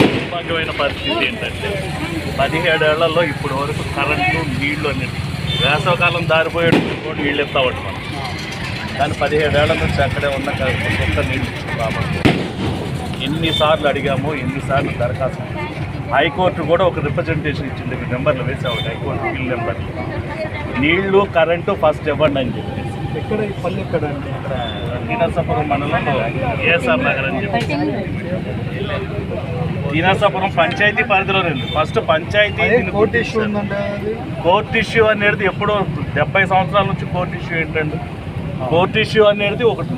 దౌర్భాగ్యమైన పరిస్థితి ఏంటంటే పదిహేడేళ్ళలో ఇప్పటి వరకు కరెంటు నీళ్ళు అనేది వేసవకాలం దారిపోయేటప్పుడు కూడా నీళ్ళు ఎత్తావట మనం. కానీ పదిహేడేళ్ళ నుంచి అక్కడే ఉన్న కొత్త నీళ్ళు రాబట్టి ఎన్నిసార్లు అడిగాము ఎన్నిసార్లు దరఖాస్తు హైకోర్టు కూడా ఒక రిప్రజెంటేషన్ ఇచ్చింది నెంబర్లు వేసాము హైకోర్టు బిల్ నెంబర్లు. నీళ్ళు కరెంటు ఫస్ట్ ఇవ్వండి అని చెప్పి. ఎక్కడ ఈ పల్లె ఎక్కడ అండి? ఇక్కడ దీనసాపురం మండలంలో ఏఎస్ఆర్ నగర్ అని చెప్పి. దీనసాపురం పంచాయతీ పరిధిలోనే ఉంది. First panchayat court issue. ఉందండి కోర్ట్ ఇష్యూ అనేది ఎప్పుడో డెబ్బై సంవత్సరాల నుంచి కోర్ట్ ఇష్యూ ఏంటండి? కోర్ట్ ఇష్యూ అనేది ఒకటి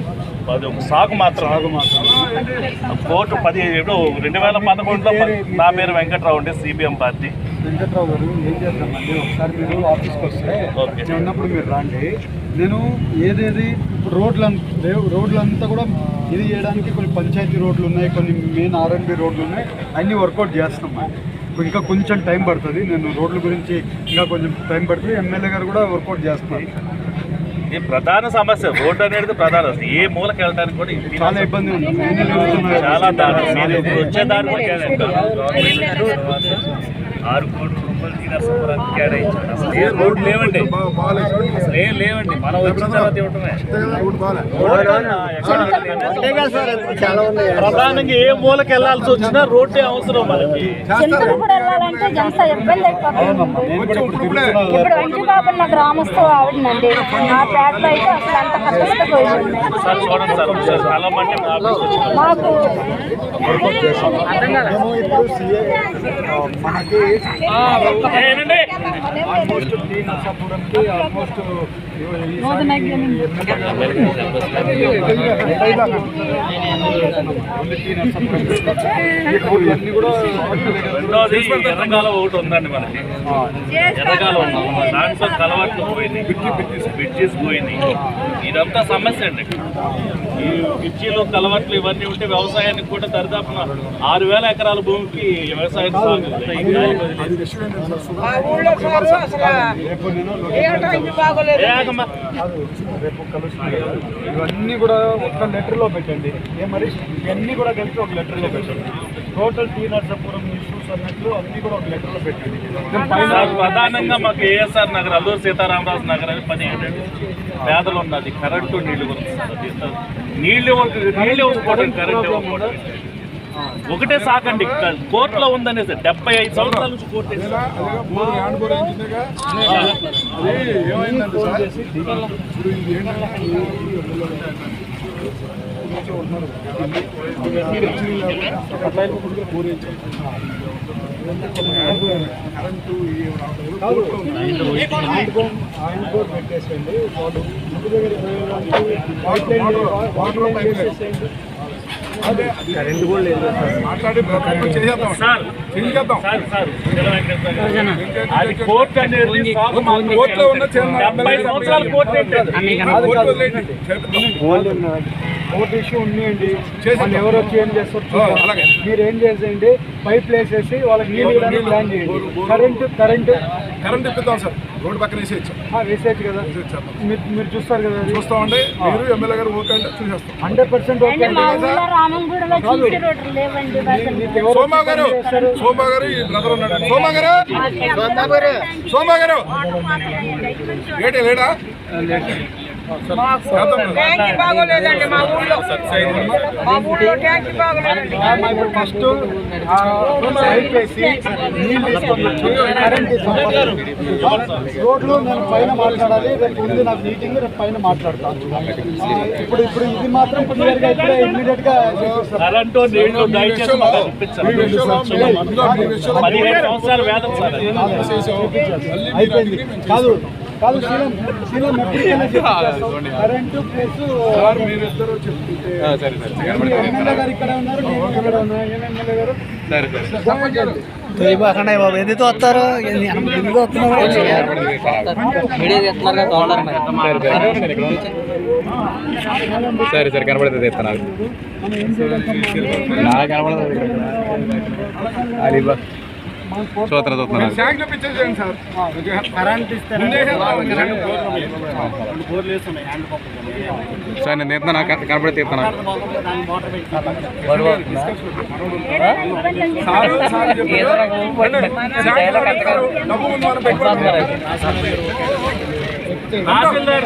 అది ఒక సాగు మాత్రం. సాగు మాత్రం. కోర్టు పది ఏడు రెండు వేల పదకొండులో నా పేరు వెంకట్రావు ఉండే సిబిఎం పార్టీ. వెంకట్రావు గారు ఏం చేద్దామండి? ఒకసారి మీరు ఆఫీస్కి వస్తే. నేను ఉన్నప్పుడు మీరు రండి. నేను ఏదేది ఇప్పుడు రోడ్లు రోడ్లంతా కూడా ఇది చేయడానికి కొన్ని పంచాయతీ రోడ్లు ఉన్నాయి కొన్ని మెయిన్ ఆర్ఎన్బి రోడ్లు ఉన్నాయి. అన్నీ వర్కౌట్ చేస్తున్నాం ఇప్పుడు ఇంకా కొంచెం టైం పడుతుంది. నేను రోడ్ల గురించి ఇంకా కొంచెం టైం పడుతుంది. ఎమ్మెల్యే గారు కూడా వర్కౌట్ చేస్తున్నారు. ఇది ప్రధాన సమస్య రోడ్డు అనేది ప్రధాన. అసలు ఏ మూలకి వెళ్ళడానికి కూడా ఇది చాలా ఇబ్బంది ఉంది. చాలా ఇప్పుడు వచ్చే దారి కూడా. ఆరు కోట్లు కేటాయించారు అసలు ఏ లేవండి. అసలు ఏం లేవండి. మనం వచ్చిన తర్వాత ఇవ్వటమే. ప్రధానంగా ఏ మూలకి వెళ్ళాల్సి వచ్చినా రోడ్డే అవసరం మనకి. ఇప్పుడు వెంకటబాబు నా ఆవిడనండి ఆ అయితే అసలు అంత కష్టపోయింది మాకు మనకి ఏనండి? ఆల్మోస్ట్ టీ ఆల్మోస్ట్ ఒకటి ఉందండి మనకి ఎర్రగాలం ఉంది దాంట్లో కలవట్లు పోయింది బ్రిడ్జెస్ పోయినాయి ఇదంతా సమస్య అండి ఈ బ్రిడ్జీలు కలవట్లు ఇవన్నీ ఉంటే వ్యవసాయానికి కూడా దరిదాపు ఆరు వేల ఎకరాల భూమికి వ్యవసాయం సాగు రేపు. ఇవన్నీ కూడా ఒక లెటర్లో పెట్టండి. ఏ మరి ఇవన్నీ కూడా కలిపి ఒక లెటర్లో పెట్టండి. టోటల్ టీ నరసాపురం ఇష్యూస్ అన్నట్లు అన్నీ కూడా ఒక లెటర్లో పెట్టండి. ప్రధానంగా మాకు ఏఎస్ఆర్ నగర్ అల్లూరు సీతారామరాజు నగర్ అని పని ఏంటంటే పేదలు ఉన్నది కరెంటు నీళ్ళు ఇవ్వక- నీళ్ళు ఇవ్వకపోవడం కరెంట్ ఇవ్వకపోవడం. ఒకటే సాకండి కోర్టులో ఉందనే సార్ డెబ్బై ఐదు సంవత్సరాల నుంచి కోర్టు కరెంటు వాడు దగ్గర వాటర్ కరెంట్ కూడా లేదు మాట్లాడి సార్ సార్ సార్ చిన్న వెంకటేశ్వర గారు. అది కోర్టు కోర్టు ఇష్యూ ఉన్నాయండి. వాళ్ళు ఎవరు వచ్చి ఏం చేస్తారు. మీరు ఏం చేసేయండి? పైప్ వేసేసి వాళ్ళకి నీళ్ళు ఇవ్వడానికి ప్లాన్ చేయండి. Current current. కరెంట్ ఇప్పిద్దాం సార్. రోడ్డు పక్కన వేసేయచ్చు. ఆ, వేసేయచ్చు కదా. మీరు మీరు చూస్తారు కదా. చూస్తామండి. మీరు ఎమ్మెల్యే గారు ఓకే అంటే చూసేస్తాం. హండ్రెడ్ పర్సెంట్ సోమా గారు సోమా గారు ఈ బ్రదర్ ఉన్నాడు. సోమా గారు? సోమా గారు. ఏంటి లేడా? ట్యాంక్ బాగోలేదండి మా ఊళ్ళో. మా ఊళ్ళో ట్యాంక్ బాగోలేదండి. ఫస్ట్ రోడ్లు నేను పైన మాట్లాడాలి రేపు ఉంది నాకు మీటింగ్ రేపు పైన మాట్లాడతాను. ఇప్పుడు ఇప్పుడు ఇది మాత్రం క్లియర్గా ఇప్పుడే ఇమ్మీడియట్గా అయిపోయింది. కాదు కాదు శీలం శీలం ఎప్పటికైనా. కరెంటు ప్లస్ సార్ మీరిద్దరూ చెప్తుంటే ఎమ్మెల్యే గారు ఇక్కడ ఉన్నారు నేను ఇక్కడ ఉన్నా ఏం ఎమ్మెల్యే గారు? చెప్పండి. తెలియకుండా బాబు ఎందుకు వస్తారు ఎందుకు వస్తున్నారు మీడియా తెస్తున్నారు కదా తోడరు మరి. సరే సరే కనబడుతుంది చేయాలి? నాకు కనబడదు అలీబా. చూస్తున్నా చూస్తున్నా శాంక్షన్ ఇప్పించేసేయండి సార్ కరెంట్ ఇస్తే ముందే సార్ నేను తీస్తున్నా క- కనపడి తీస్తున్నా సార్ సార్ చెప్పారు డబ్బు ముందు మనం పెట్టుకోవాలి తహసీల్దార్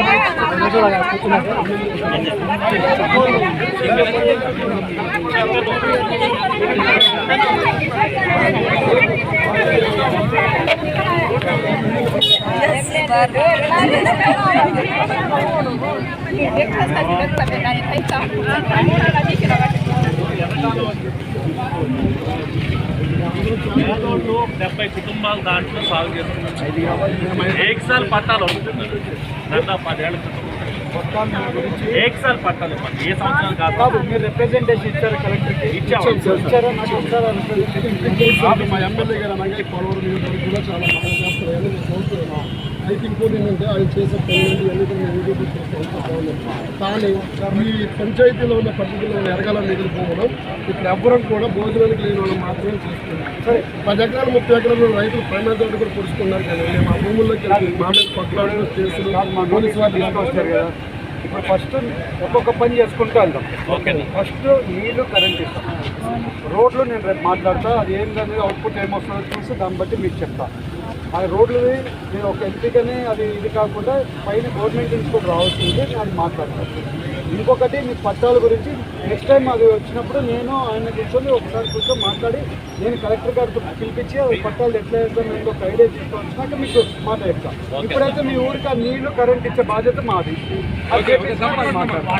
పేదోళ్ళు డెబ్బై కుటుంబాలు దాంట్లో సాగు చేస్తున్నారు ఏక్సాల్ పట్టాలు వస్తున్నారు గత పదేళ్ళ క్రితం ఏక్సాల్ పట్టాలు ఇవ్వండి. ఏ సంవత్సరం కాదు మీరు రిప్రజెంటేషన్ ఇచ్చారు కలెక్టర్కి ఇచ్చాము. ఇచ్చారా నాకు ఒకసారి కాదు మా ఎమ్మెల్యే గారు అలాగే పోలవరం నియోజకవర్గం కూడా చాలా బాగా చేస్తారు అని నేను చూస్తున్నాను అయితే ఇంకోటి ఏంటంటే ఆయన చేసే పనులు అన్ని కూడా కానీ ఈ పంచాయతీలో ఉన్న పద్ధతిలో ఎరగాల నిధులు పోవడం ఇప్పుడు ఎవ్వరం కూడా భోజనానికి లేని వాళ్ళు మాత్రమే చేస్తున్నారు. సరే. పది ఎకరాలు ముప్పై ఎకరాలు రైతులు ప్రైమరీ తోటి కూడా పొడుచుకున్నారు కానీ మేము మా భూముల్లోకి మా మీద పక్కన కేసులు పోలీసు వాళ్ళు తీసుకొస్తారు కదా. ఇప్పుడు ఫస్ట్ ఒక్కొక్క పని చేసుకుంటూ వెళ్దాం. ఓకే ఫస్ట్ నీళ్ళు కరెంట్ ఇస్తాం. రోడ్లు నేను రేపు మాట్లాడతా అది ఏంటనేది అవుట్పుట్ ఏమొస్తుందో చూసి దాన్ని బట్టి మీకు చెప్తా. ఆ రోడ్లు నేను ఒక ఎంపికనే అది ఇది కాకుండా పైన గవర్నమెంట్ నుంచి కూడా రావాల్సింది నేను అది మాట్లాడతాను. ఇంకొకటి మీ పట్టాల గురించి నెక్స్ట్ టైం అది వచ్చినప్పుడు నేను ఆయన కూర్చొని ఒకసారి కూర్చొని మాట్లాడి నేను కలెక్టర్ గారితో పిలిపించి ఆ పట్టాలు ఎట్లా వేద్దాం నేను ఒక ఐడియా తీసుకొచ్చినాక మీకు మాట్లాడతాను ఇప్పుడైతే మీ ఊరికి ఆ నీళ్ళు కరెంట్ ఇచ్చే బాధ్యత మాది. అది మనం మాట్లాడతాం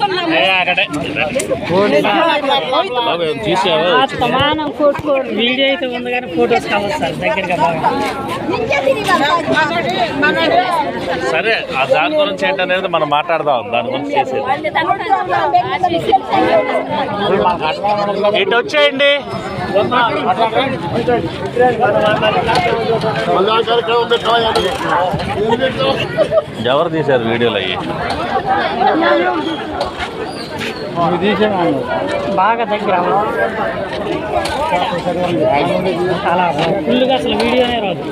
చాపట్లో ఏమవుతున్నాము వీడియో అయితే ఉంది కానీ ఫోటోస్ కావాలి సార్ దగ్గరగా బాగా. సరే ఆ దాని గురించి ఏంటనేది మనం మాట్లాడదాం దాని గురించి చేసేది. ఇటు వచ్చేయండి. ఎవరు తీశారు వీడియోలు అయ్యి? బాగా దగ్గర చాలా ఫుల్గా అసలు వీడియోనే రాదు.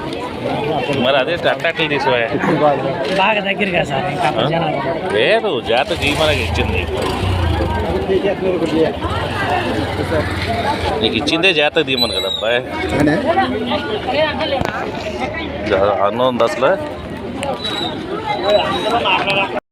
మరి అదే అట్టట్లు తీసిపోయా బాగా దగ్గరగా సార్ లేదు జాత జీవనకి ఇచ్చింది. నీకు ఇచ్చిందే జాతక దీమను కదా అబ్బాయి అన్నం ఉంది అసలు.